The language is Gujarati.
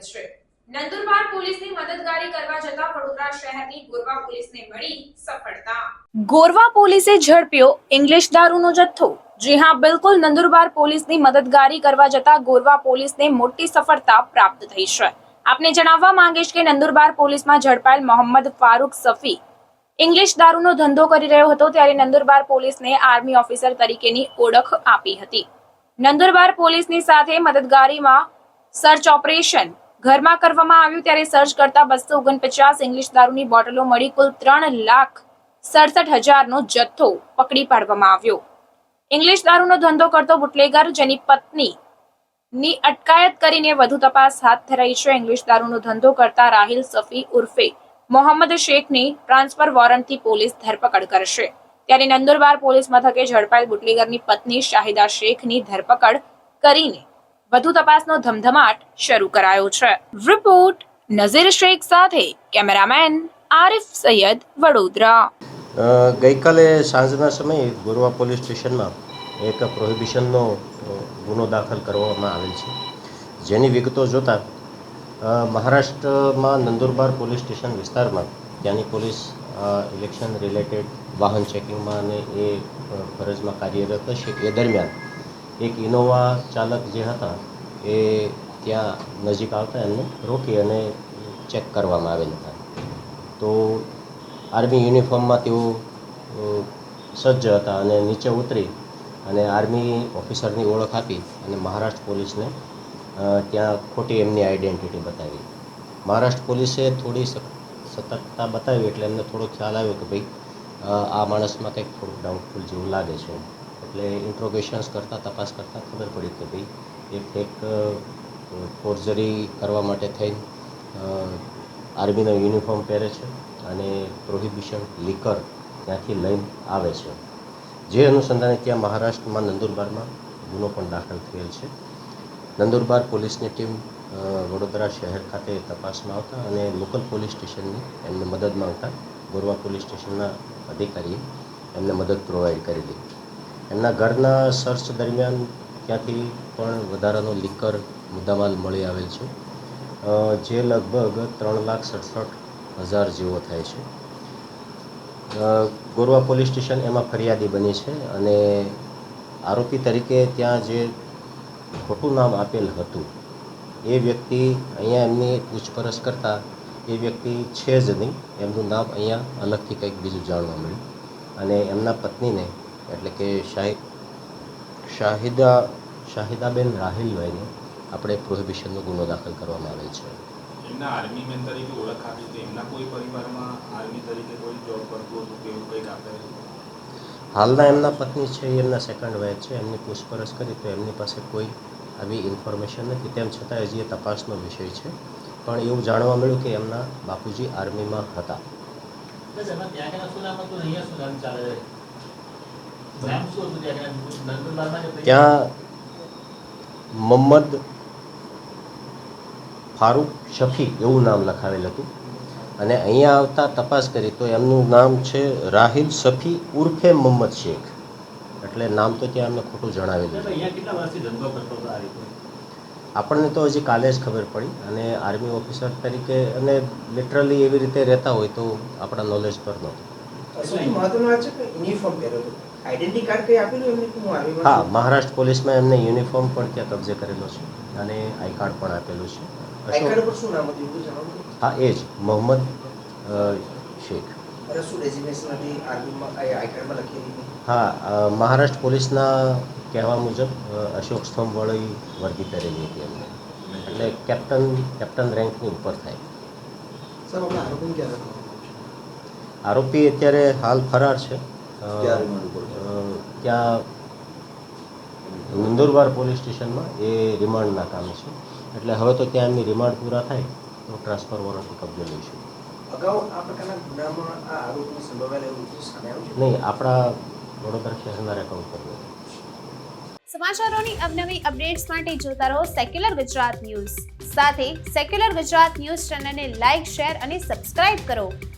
હકીકત છે. નંદુરબાર પોલીસની મદદગારી કરવા જતા વડોદરા શહેરની ગોરવા પોલીસને મળી સફળતા. ગોરવા પોલીસે ઝડપ્યો ઇંગ્લિશ દારૂનો જથ્થો. જી હા, બિલકુલ નંદુરબાર પોલીસની મદદગારી કરવા જતા ગોરવા પોલીસને મોટી સફળતા પ્રાપ્ત થઈ છે. આપને જણાવવા માંગીશ કે નંદુરબાર પોલીસમાં ઝડપાયેલ મોહમ્મદ ફારૂક સફી ઇંગ્લિશ દારૂનો ધંધો કરી રહ્યો હતો ત્યારે નંદુરબાર પોલીસને આર્મી ઓફિસર તરીકેની ઓળખ આપી હતી. નંદુરબાર પોલીસની સાથે મદદગારીમાં સર્ચ ઓપરેશન ઘરમાં કરવામાં આવ્યું ત્યારે સર્ચ કરતા બસો ઓગણપચાસ ઇંગ્લિશ દારૂની બોટલો મળી કુલ ત્રણ લાખ સડસઠ હજારનો જથ્થો પકડી પાડવામાં આવ્યો. ઇંગ્લિશ દારૂનો ધંધો કરતો બુટલેગર જેની પત્ની ની અટકાયત કરીને વધુ તપાસ હાથ ધરાઈ છે. ઇંગ્લિશ દારૂનો ધંધો કરતા રાહિલ સફી ઉર્ફે મોહમ્મદ શેખની ટ્રાન્સફર વોરંટથી પોલીસ ધરપકડ કરશે. ત્યારે નંદુરબાર પોલીસ મથકે ઝડપાયેલ બુટલેગરની પત્ની શાહિદા શેખની ધરપકડ કરીને વધુ તપાસનો ધમધમાટ શરૂ કરાયો છે. રિપોર્ટ નઝીર શેખ સાથે કેમેરામેન આરિફ સૈયદ વડોદરા. ગઈકાલે સાંજના સમયે ગોરવા પોલીસ સ્ટેશનમાં એક પ્રોહિબિશનનો ગુનો દાખલ કરવામાં આવેલ છે. જેની વિગતો જોતાં મહારાષ્ટ્રમાં નંદુરબાર પોલીસ સ્ટેશન વિસ્તારમાં ત્યાંની પોલીસ ઇલેક્શન રિલેટેડ વાહન ચેકિંગમાં અને એ ફરજમાં કાર્યરત હશે. એ દરમિયાન એક ઇનોવા ચાલક જે હતા, એ ત્યાં નજીક આવતા એમને રોકી અને ચેક કરવામાં આવેલ હતા. તો આર્મી યુનિફોર્મમાં તેઓ સજ્જ હતા અને નીચે ઉતરી અને આર્મી ઓફિસરની ઓળખ આપી અને મહારાષ્ટ્ર પોલીસને ત્યાં ખોટી એમની આઈડેન્ટિટી બતાવી. મહારાષ્ટ્ર પોલીસે થોડી સતર્કતા બતાવી એટલે એમને થોડો ખ્યાલ આવ્યો કે ભાઈ આ માણસમાં કંઈક થોડુંક ડાઉટફુલ જેવું લાગે છે. એટલે ઇન્ટ્રોગેશન્સ કરતાં, તપાસ કરતાં ખબર પડી કે ભાઈ, એ ફેક ફોર્જરી કરવા માટે થઈ. આર્મીનો યુનિફોર્મ પહેરે છે અને પ્રોહિબિશન લીકર ત્યાંથી લઈને આવે છે. જે અનુસંધાને ત્યાં મહારાષ્ટ્રમાં નંદુરબારમાં ગુનો પણ દાખલ થયેલ છે. નંદુરબાર પોલીસની ટીમ વડોદરા શહેર ખાતે તપાસમાં આવતા અને લોકલ પોલીસ સ્ટેશનની એમને મદદ માંગતા ગોરવા પોલીસ સ્ટેશનના અધિકારીએ એમને મદદ પ્રોવાઈડ કરેલી. એમના ઘરના સર્ચ દરમિયાન ત્યાંથી પણ વધારાનો લીકર મુદ્દામાલ મળી આવેલ છે. જે લગભગ ત્રણ લાખ સડસઠ હજાર જેવો થાય છે. ગોરવા પોલીસ સ્ટેશન એમાં ફરિયાદી બની છે અને આરોપી તરીકે ત્યાં જે ખોટું નામ આપેલ હતું, એ વ્યક્તિ અહીંયા એમની પૂછપરછ કરતાં એ વ્યક્તિ છે જ નહીં. એમનું નામ અહીંયા અલગથી કંઈક બીજું જાણવા મળ્યું અને એમના પત્નીને એટલે કે શાહિદ શાહિદા શાહિદાબેન રાહિલભાઈને આપણે પ્રોહિબિશનનો ગુનો દાખલ કરવામાં આવેલ છે. એમના આર્મી મેન તરીકે ઓળખ આપી એમના કોઈ પરિવારમાં આર્મી તરીકે કોઈ જોબ કરતું હતું કે એવું કંઈક આપણે હાલના એમના પત્ની છે એમના સેકન્ડ વાઇફ છે. એમની પૂછપરછ કરી તો એમની પાસે કોઈ આવી ઇન્ફોર્મેશન નથી. તેમ છતાં હજી એ તપાસનો વિષય છે. પણ એવું જાણવા મળ્યું કે એમના બાપુજી આર્મીમાં હતા. ત્યાં મોહમ્મદ ફારૂક શફી એવું નામ લખાવેલ હતું. અને અહીંયા આવતા તપાસ કરી તો એમનું નામ છે રાહિલ શફી ઉર્ફે મોહમ્મદ શેખ. એટલે નામ તો ત્યાં એમને ખોટું જણાવેલું એટલે છે અહીંયા કેટલા વર્ષથી ધંધો કરતો હતો આ રીતે? આપણને તો હજી કાલે જ ખબર પડી અને આર્મી ઓફિસર તરીકે અને લિટરલી એવી રીતે રહેતા હોય તો આપણા નોલેજ પર નહોતું. આઈડેન્ટિટી કાર્ડ કઈ આપેલું એમને હું આર્મીમાં હા મહારાષ્ટ્ર પોલીસમાં એમને યુનિફોર્મ પણ ત્યાં કબજે કરેલો છે અને આઈ કાર્ડ પણ આપેલું છે. આઈ કાર્ડ પર શું નામ હતું? હા એ જ. મોહમ્મદ શેખ. શું હા મહારાષ્ટ્ર પોલીસના કહેવા મુજબ અશોક અશોક સ્તંભવાળી વર્દી કરેલી હતી એમને. એટલે કેપ્ટન કેપ્ટન રેન્કની ઉપર થાય. આરોપી અત્યારે હાલ ફરાર છે. ત્યાં નંદુરબાર પોલીસ સ્ટેશનમાં એ રિમાન્ડના કામે છે. એટલે હવે તો ત્યાં એમની રિમાન્ડ પૂરા થાય તો ટ્રાન્સફર વોરંટ કબજે લઈશું. નહીં આપણા વડોદરા શહેરના રેકોર્ડ પર સમાચારોની અવનવી અપડેટ્સ માટે જોતા રહો સેક્યુલર ગુજરાત ન્યૂઝ. સાથે સેક્યુલર ગુજરાત ન્યૂઝ ચેનલને લાઇક શેર અને સબસ્ક્રાઇબ કરો.